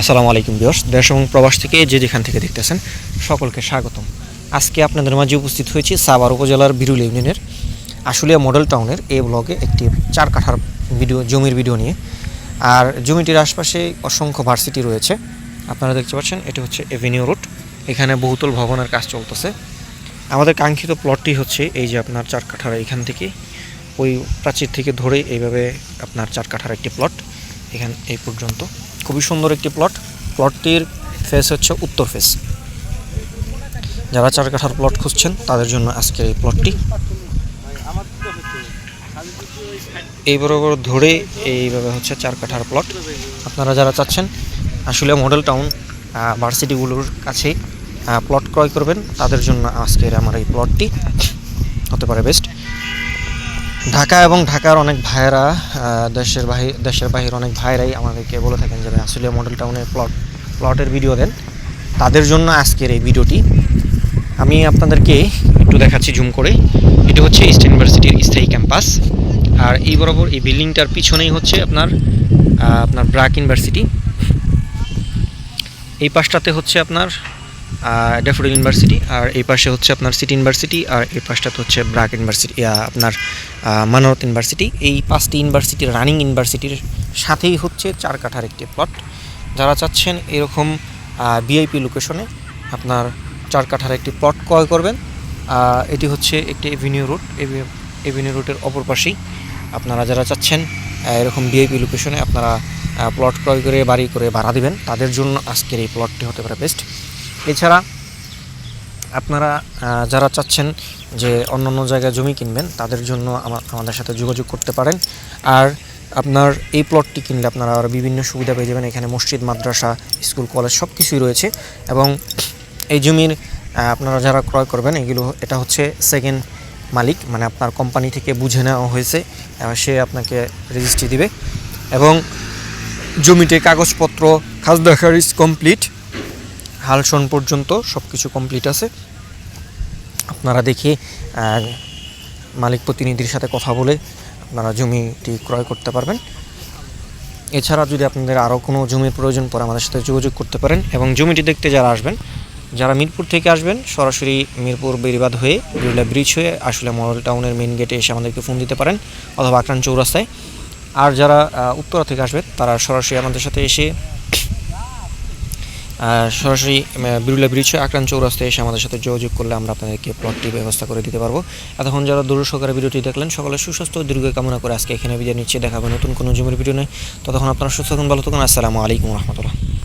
আসসালামু আলাইকুম বিয়স দেশ এবং প্রবাস থেকে যে যেখান থেকে দেখতেছেন, সকলকে স্বাগতম। আজকে আপনাদের মাঝে উপস্থিত হয়েছি সাভার উপজেলার বিরুল ইউনিয়নের আশুলিয়া মডেল টাউনের এই ব্লগে একটি চার কাঠার ভিডিও, জমির ভিডিও নিয়ে। আর জমিটির আশপাশে অসংখ্য ভার্সিটি রয়েছে। আপনারা দেখতে পাচ্ছেন, এটি হচ্ছে এভিনিউ রোড। এখানে বহুতল ভবনের কাজ চলতেছে। আমাদের কাঙ্ক্ষিত প্লটটি হচ্ছে এই যে আপনার চার কাঠার এখান থেকে। ওই প্রাচীর থেকে ধরে এইভাবে আপনার চার কাঠার একটি প্লট এখান, এই পর্যন্ত। খুবই সুন্দর একটি প্লট প্লটটির ফেস হচ্ছে উত্তর ফেস যারা চার কাঠার প্লট খুঁজছেন, তাদের জন্য আজকের এই প্লটটি এই বরাবর ধরে এইভাবে হচ্ছে চার কাঠার প্লট আপনারা যারা চাচ্ছেন, আসলে মডেল টাউন ভার্সিটিগুলোর কাছেই প্লট ক্রয় করবেন। তাদের জন্য আজকের আমার এই প্লটটি হতে পারে বেস্ট ঢাকা এবং ঢাকার অনেক ভাইয়েরা দেশের বাহির দেশের বাহির অনেক ভাইরাই আমাদেরকে বলে থাকেন যে আসলে মডেল টাউনের প্লট প্লটের ভিডিও দেন। তাদের জন্য আজকের এই ভিডিওটি আমি আপনাদেরকে একটু দেখাচ্ছি জুম করে। এটা হচ্ছে ইস্ট ইউনিভার্সিটির স্থায়ী ক্যাম্পাস আর এই বরাবর এই বিল্ডিংটার পিছনেই হচ্ছে আপনার আপনার ব্রাক ইউনিভার্সিটি এই পাশটাতে হচ্ছে আপনার ডেফোডিল ইউনিভার্সিটি আর এই পাশে হচ্ছে আপনার সিটি ইউনিভার্সিটি আর এই পাশটাতে হচ্ছে ব্রাক ইউনিভার্সিটি আপনার মানরত ইউনিভার্সিটি এই পাঁচটি ইউনিভার্সিটির রানিং ইউনিভার্সিটির সাথেই হচ্ছে চার কাঠার একটি প্লট যারা চাচ্ছেন এরকম ভিআইপি লোকেশনে আপনার চার কাঠার একটি প্লট ক্রয় করবেন। এটি হচ্ছে একটি এভিনিউ রুট এভিনিউ রুটের অপর পাশেই আপনারা যারা চাচ্ছেন এরকম ভিআইপি লোকেশনে আপনারা প্লট ক্রয় করে, বাড়ি করে ভাড়া দিবেন। তাদের জন্য আজকের এই প্লটটি হতে পারে বেস্ট এছাড়া আপনারা যারা চাচ্ছেন যে অন্য অন্য জায়গায় জমি কিনবেন, তাদের জন্য আমাদের সাথে যোগাযোগ করতে পারেন। আর আপনার এই প্লটটি কিনলে আপনারা আরও বিভিন্ন সুবিধা পেয়ে যাবেন। এখানে মসজিদ, মাদ্রাসা, স্কুল, কলেজ সব কিছুই রয়েছে এবং এই জমির আপনারা যারা ক্রয় করবেন, এগুলো, এটা হচ্ছে সেকেন্ড মালিক মানে আপনার কোম্পানি থেকে বুঝে নেওয়া হয়েছে সে আপনাকে রেজিস্ট্রি দিবে এবং জমিতে কাগজপত্র খাজদা খারিজ কমপ্লিট হালসন পর্যন্ত সব কিছু কমপ্লিট আছে। আপনারা দেখে মালিক প্রতিনিধির সাথে কথা বলে আপনারা জমিটি ক্রয় করতে পারবেন। এছাড়া যদি আপনাদের আরও কোনো জমির প্রয়োজন পড়ে আমাদের সাথে যোগাযোগ করতে পারেন এবং জমিটি দেখতে যারা আসবেন, যারা মিরপুর থেকে আসবেন, সরাসরি মিরপুর বেরিবাদ হয়ে বিরলা ব্রিজ হয়ে আসলে মডেল টাউনের মেন গেটে এসে আমাদেরকে ফোন দিতে পারেন অথবা আক্রান্ত চৌরাস্তায়। আর যারা উত্তরা থেকে আসবেন, তারা সরাসরি আমাদের সাথে এসে সরাসরি বিরুলা ব্রিজ আক্রান্ত চৌরাস্তায় এসে আমাদের সাথে যোগাযোগ করলে আমরা আপনাদেরকে প্লটটি ব্যবস্থা করে দিতে পারব। এতক্ষণ যারা দূর সহকারে ভিডিওটি দেখলেন সকলের সুস্বাস্থ্য দীর্ঘ কামনা করে আজকে এখানে বিদায় নিচ্ছে। দেখাবো নতুন কোনো জমির ভিডিও নেই ততক্ষণ আপনারা সুস্থ থাকুন, ভালো থাকুন। আসসালামু আলাইকুম রহমতুল্লাহ।